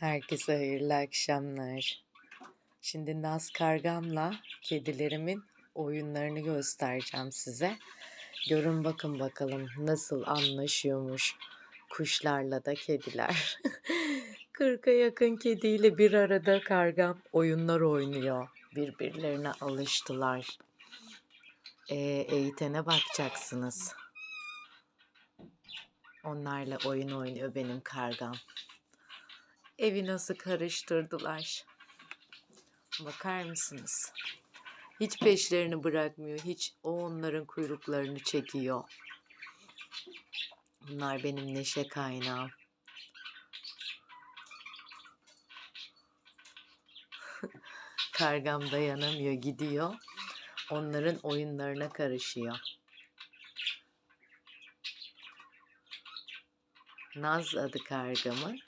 Herkese hayırlı akşamlar. Şimdi Naz Kargam'la kedilerimin oyunlarını göstereceğim size. Görün bakın bakalım nasıl anlaşıyormuş kuşlarla da kediler. 40'a yakın kediyle bir arada kargam oyunlar oynuyor. Birbirlerine alıştılar. E, eğitene bakacaksınız. Onlarla oyun oynuyor benim kargam. Evi nasıl karıştırdılar. Bakar mısınız? Hiç peşlerini bırakmıyor. Hiç o onların kuyruklarını çekiyor. Bunlar benim neşe kaynağım. Kargam dayanamıyor gidiyor. Onların oyunlarına karışıyor. Naz adı kargamın.